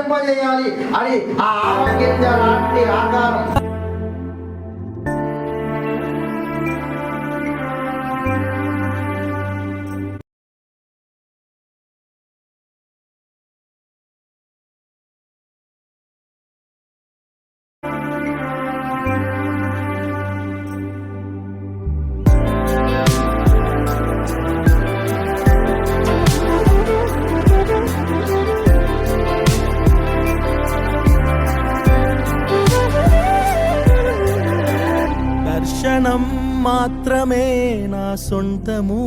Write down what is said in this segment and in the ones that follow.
సామ్రాజ్యాన్ని అని ఆ ఆవగింజ లాంటి ఆకారం దర్శనం మాత్రమే నా సొంతము.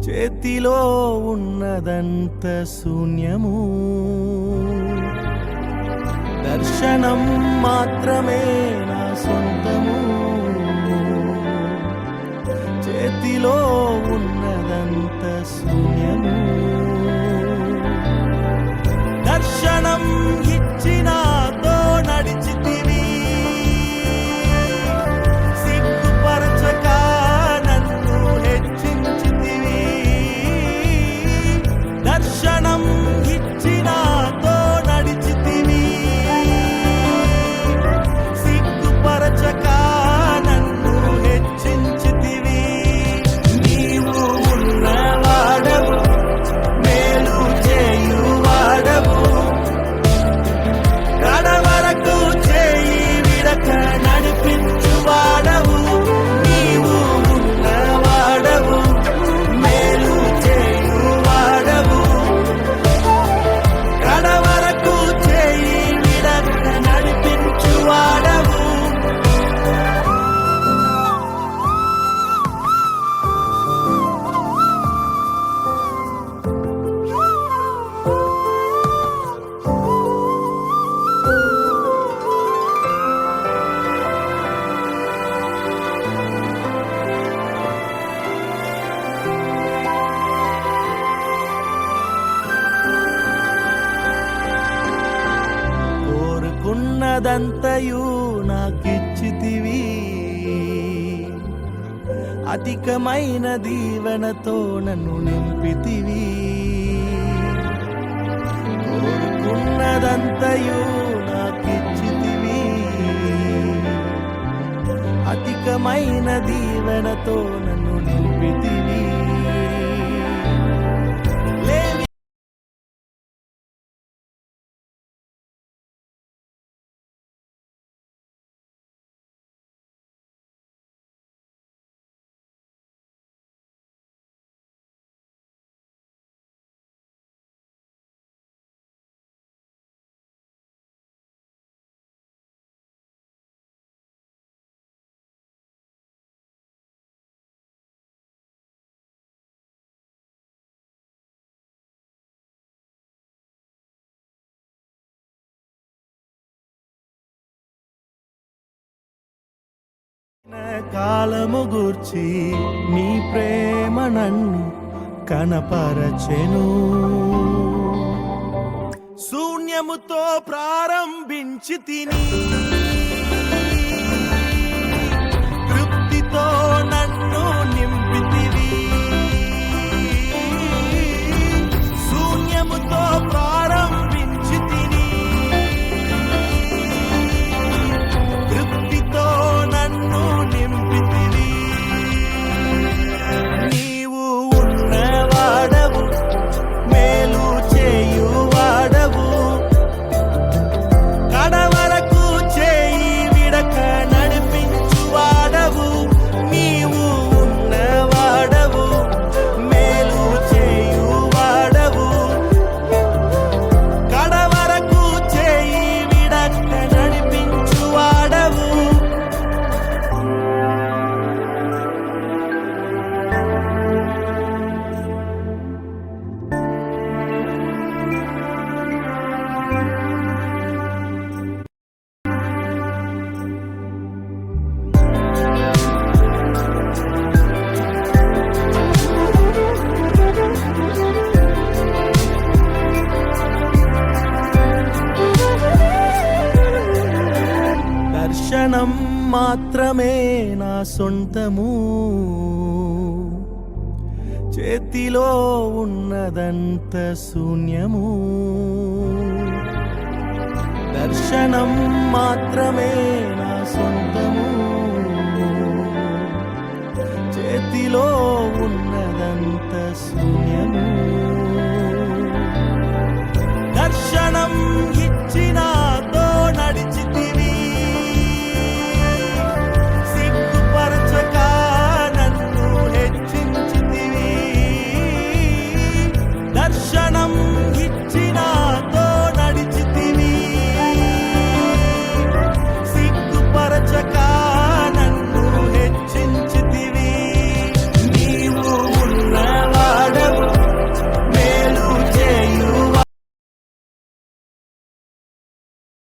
చేతిలో ఉన్నదంత శూన్యము. దర్శనం మాత్రమే నా సొంతము. చేతిలో ఉన్నదంత శూన్యము. కోరుకున్నదంతయు నాకిచ్చితివి. అధికమైన దీవెనతో నన్ను నింపితివి. కోరుకున్నదంతయు నాకిచ్చితివి. అధికమైన దీవెనతో నన్ను నింపితివి. కాలము గూర్చి నీ ప్రేమ నన్ను కనపరచెను. శూన్యముతో ప్రారంభించి తిని క్షణం మాత్రమే నా సొంతము. చేతిలో ఉన్నదంత శూన్యము. దర్శనం మాత్రమే నా సొంతము. చేతిలో ఉన్నదంత శూన్యము.